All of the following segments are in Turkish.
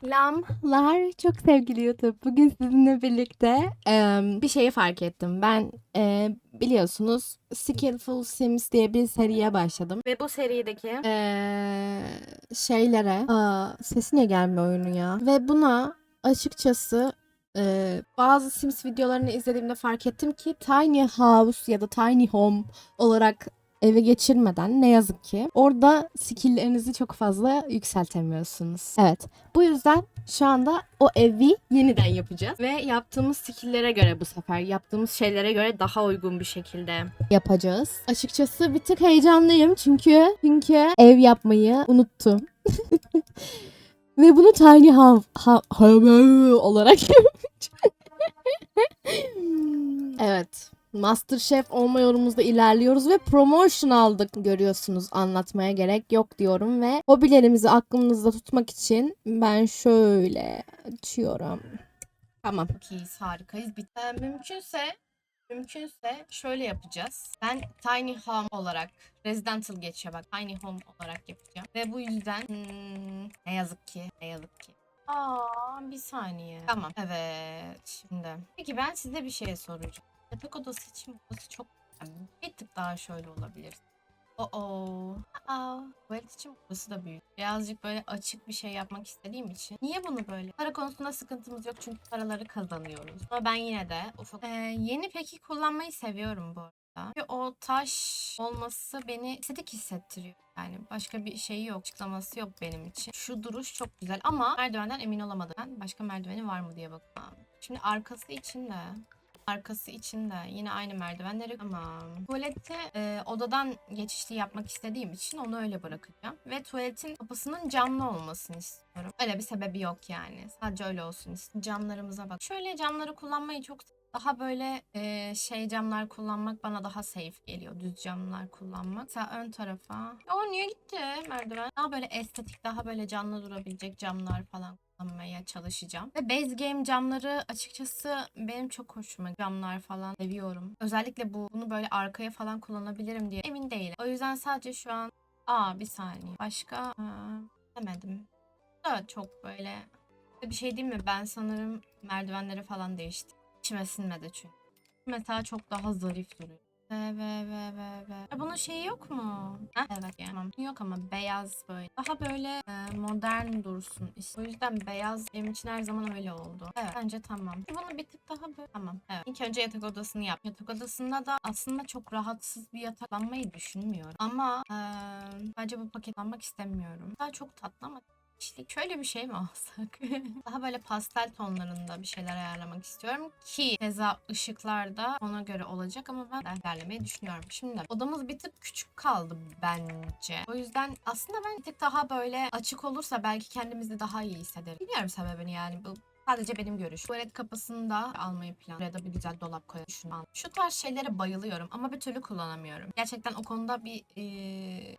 Selamlar çok sevgili YouTube. Bugün sizinle birlikte em, bir şeyi fark ettim. Ben e, biliyorsunuz Skillful Sims diye bir seriye başladım. Ve bu serideki e, şeylere... Aa, sesi niye gelmiyor oyunun ya? Ve buna açıkçası e, bazı Sims videolarını izlediğimde fark ettim ki Tiny House ya da Tiny Home olarak eve geçirmeden ne yazık ki orada skilllerinizi çok fazla yükseltemiyorsunuz. Evet. Bu yüzden şu anda o evi yeniden yapacağız ve yaptığımız skill'lere göre bu sefer yaptığımız şeylere göre daha uygun bir şekilde yapacağız. Açıkçası bir tık heyecanlıyım çünkü çünkü ev yapmayı unuttum. ve bunu tiny house ha, ha- olarak Evet. Masterchef olma yolumuzda ilerliyoruz ve promotion aldık görüyorsunuz anlatmaya gerek yok diyorum ve hobilerimizi aklımızda tutmak için ben şöyle açıyorum. Tamam. Çok iyiyiz harikayız. Bir, Ee, mümkünse mümkünse şöyle yapacağız. Ben Tiny Home olarak Residential geçiyor bak Tiny Home olarak yapacağım. Ve bu yüzden hmm, ne yazık ki ne yazık ki Aa bir saniye. Tamam. Evet. Şimdi. Peki ben size bir şey soracağım. Yatak odası için burası çok yani bir tık daha şöyle olabilir. Oo. Aa. Tuvalet için burası da büyük. Birazcık böyle açık bir şey yapmak istediğim için. Niye bunu böyle? Para konusunda sıkıntımız yok çünkü paraları kazanıyoruz. Ama ben yine de ufak. Ee, yeni peki kullanmayı seviyorum bu arada. Çünkü o taş olması beni estetik hissettiriyor. Yani başka bir şey yok. Açıklaması yok benim için. Şu duruş çok güzel ama merdivenden emin olamadım. Ben başka merdiveni var mı diye bakmam. Şimdi arkası için de arkası için de yine aynı merdivenleri tamam. Tuvalette e, odadan geçişli yapmak istediğim için onu öyle bırakacağım. Ve tuvaletin kapısının camlı olmasını istiyorum. Öyle bir sebebi yok yani. Sadece öyle olsun istiyorum. Camlarımıza bak. Şöyle camları kullanmayı çok daha böyle e, şey camlar kullanmak bana daha safe geliyor. Düz camlar kullanmak. Mesela ön tarafa. O niye gitti merdiven? Daha böyle estetik, daha böyle canlı durabilecek camlar falan kullanmaya çalışacağım. Ve base game camları açıkçası benim çok hoşuma camlar falan seviyorum. Özellikle bu bunu böyle arkaya falan kullanabilirim diye emin değilim. O yüzden sadece şu an aa bir saniye. Başka aa, demedim. Da çok böyle bir şey değil mi? Ben sanırım merdivenleri falan değiştim. İçime sinmedi çünkü. Mesela çok daha zarif duruyor. Ve ve ve ve ve. Ya bunun şeyi yok mu? Heh, evet yani. Tamam. Yok ama beyaz böyle. Daha böyle e, modern dursun. İşte. O yüzden beyaz benim için her zaman öyle oldu. Evet bence tamam. Bunu bir tık daha böyle. Tamam. Evet. İlk önce yatak odasını yap. Yatak odasında da aslında çok rahatsız bir yataklanmayı düşünmüyorum. Ama e, bence bu paketlanmak istemiyorum. Daha çok tatlı ama kişilik şöyle bir şey mi alsak? Daha böyle pastel tonlarında bir şeyler ayarlamak istiyorum ki keza ışıklarda ona göre olacak ama ben ilerlemeyi düşünüyorum. Şimdi odamız bir tık küçük kaldı bence. O yüzden aslında ben bir tık daha böyle açık olursa belki kendimizi daha iyi hissederiz. Bilmiyorum sebebini yani bu Sadece benim görüşüm. Tuvalet kapısını da almayı plan. Ya da bir güzel dolap koymayı düşünüyorum. Şu tarz şeylere bayılıyorum ama bir türlü kullanamıyorum. Gerçekten o konuda bir ee...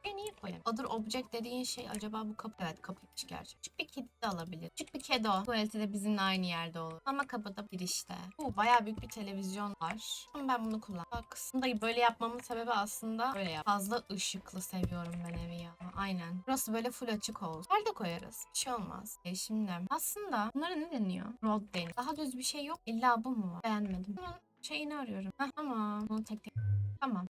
E niye koyayım? Other object dediğin şey acaba bu kapı? Evet kapıymış gerçi. Küçük bir kedi de alabilir. Küçük bir kedi o. Tuvaleti de bizimle aynı yerde olur. Ama kapıda girişte. Bu bayağı büyük bir televizyon var. Ama ben bunu kullan. Bak da böyle yapmamın sebebi aslında böyle yap. Fazla ışıklı seviyorum ben evi ya. Aynen. Burası böyle full açık olsun. Nerede koyarız? Bir şey olmaz. E şimdi aslında bunlara ne deniyor? Road deniyor. Daha düz bir şey yok. İlla bu mu var? Beğenmedim. Bunun şeyini arıyorum. Heh, tamam. Bunu tek tek. Tamam.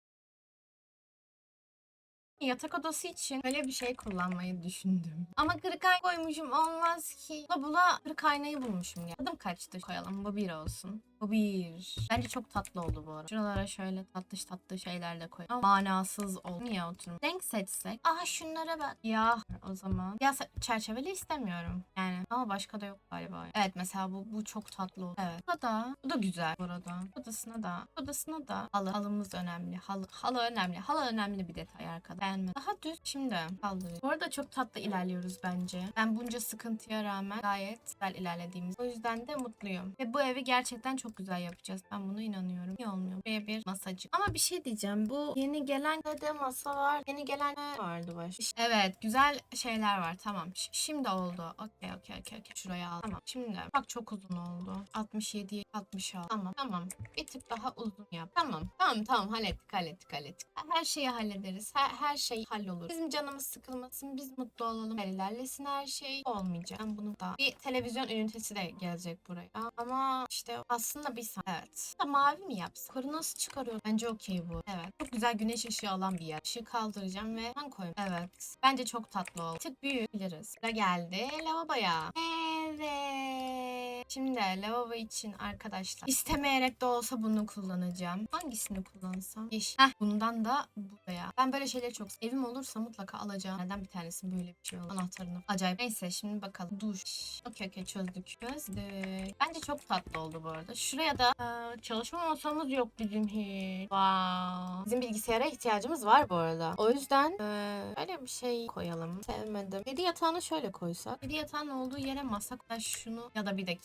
Yatak odası için böyle bir şey kullanmayı düşündüm. Ama kırık ayna koymuşum olmaz ki. Bula bula kırık aynayı bulmuşum ya. Adım kaçtı koyalım. Bu bir olsun. Bu bir. Bence çok tatlı oldu bu arada. Şuralara şöyle tatlış tatlı şeyler de koy. Ama manasız oldu. Niye oturum? Renk seçsek. Aha şunlara bak. Ya o zaman. Ya çerçeveli istemiyorum. Yani ama başka da yok galiba. Evet mesela bu bu çok tatlı oldu. Evet. Bu da bu da güzel bu arada. Odasına da odasına da halı. Halımız önemli. Halı, halı önemli. Halı önemli bir detay arkadaşlar. Beğenmedim. Daha düz. Şimdi kaldırıyoruz. Bu arada çok tatlı ilerliyoruz bence. Ben bunca sıkıntıya rağmen gayet güzel ilerlediğimiz. O yüzden de mutluyum. Ve bu evi gerçekten çok güzel yapacağız. Ben buna inanıyorum. Niye olmuyor? Buraya bir masacı. Ama bir şey diyeceğim. Bu yeni gelen de masa var. Yeni gelen vardı baş? Evet. Güzel şeyler var. Tamam. Şimdi oldu. Okey okey okey. okey. Şuraya al. Tamam. Şimdi bak çok uzun oldu. 67 66. Tamam. Tamam. Bir tık daha uzun yap. Tamam. Tamam tamam hallettik hallettik hallettik. Her şeyi hallederiz. Her, her şey hallolur. Bizim canımız sıkılmasın, biz mutlu olalım. ilerlesin her şey olmayacak. Ben bunu da bir televizyon ünitesi de gelecek buraya. Ama işte aslında bir saat. Evet. Da mavi mi yapsam? Yukarı nasıl çıkarıyor? Bence okey bu. Evet. Çok güzel güneş ışığı alan bir yer. Işığı kaldıracağım ve ben koyayım. Evet. Bence çok tatlı oldu. Tık büyüyebiliriz. Sıra geldi lavaboya. Evet. Şimdi lavabo için arkadaşlar istemeyerek de olsa bunu kullanacağım. Hangisini kullansam? Yeşil. Heh, bundan da buraya. Ben böyle şeyleri çok evim olursa mutlaka alacağım. Neden bir tanesi böyle bir şey olur. Anahtarını. Acayip. Neyse şimdi bakalım. Duş. Okey okey çözdük. Çözdük. Bence çok tatlı oldu bu arada. Şuraya da aa, çalışma masamız yok bizim hiç. Wow. Bizim bilgisayara ihtiyacımız var bu arada. O yüzden eee, öyle bir şey koyalım. Sevmedim. Kedi yatağını şöyle koysak. Kedi yatağının olduğu yere masa koy. Şunu ya da bir dakika.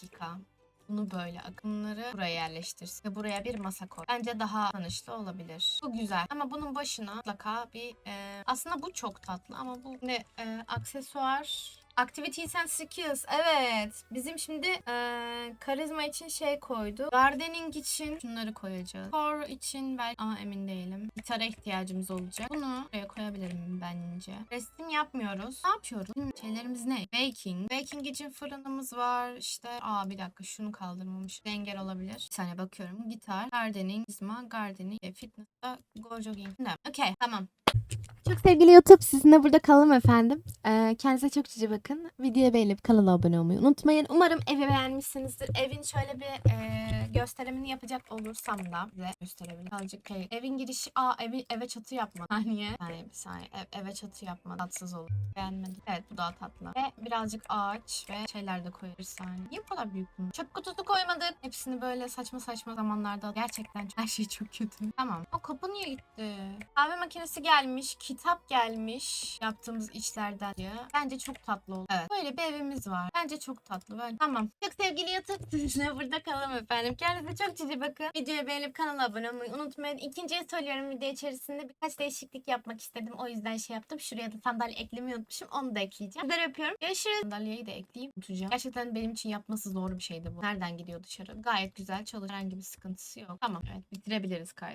Bunu böyle akımları buraya yerleştirsin. Ve buraya bir masa koy. Bence daha tanışlı olabilir. Bu güzel. Ama bunun başına mutlaka bir e, aslında bu çok tatlı ama bu ne e, aksesuar Activities and skills. Evet. Bizim şimdi e, karizma için şey koydu. Gardening için şunları koyacağız. Core için belki ama emin değilim. Gitara ihtiyacımız olacak. Bunu buraya koyabilirim bence. Resim yapmıyoruz. Ne yapıyoruz? Hmm, Şeylerimiz ne? Baking. Baking için fırınımız var. İşte aa bir dakika şunu kaldırmamış. Engel olabilir. Bir saniye bakıyorum. Gitar, gardening, karizma, gardening, ve fitness'ta go jogging. Ne? Okey tamam. Çok sevgili YouTube sizinle burada kalalım efendim. Ee, kendinize çok cici bakın. Videoyu beğenip kanala abone olmayı unutmayın. Umarım evi beğenmişsinizdir. Evin şöyle bir e, gösterimini yapacak olursam da size gösterebilirim. Azıcık şey. Evin girişi aa evi, eve çatı yapma. Saniye. Saniye bir saniye. Ev- eve çatı yapma. Tatsız olur. Beğenmedim. Evet bu daha tatlı. Ve birazcık ağaç ve şeyler de koyarız saniye. Niye bu kadar büyük bunu? Çöp kutusu koymadık. Hepsini böyle saçma saçma zamanlarda gerçekten her şey çok kötü. Tamam. O kapı niye gitti? Kahve makinesi gelmiş. Kitap gelmiş. Yaptığımız işlerden diye. Bence çok tatlı oldu. Evet. Böyle bir evimiz var. Bence çok tatlı. Ben... Tamam. Çok sevgili yatıp sizinle burada kalalım efendim. Kendinize çok cici bakın. Videoyu beğenip kanala abone olmayı unutmayın. İkinciye söylüyorum video içerisinde birkaç değişiklik yapmak istedim. O yüzden şey yaptım. Şuraya da sandalye eklemeyi unutmuşum. Onu da ekleyeceğim. Sizleri öpüyorum. Görüşürüz. Sandalyeyi de ekleyeyim. Unutacağım. Gerçekten benim için yapması zor bir şeydi bu. Nereden gidiyor dışarı? Gayet güzel çalışıyor. Herhangi bir sıkıntısı yok. Tamam. Evet. Bitirebiliriz kaydı.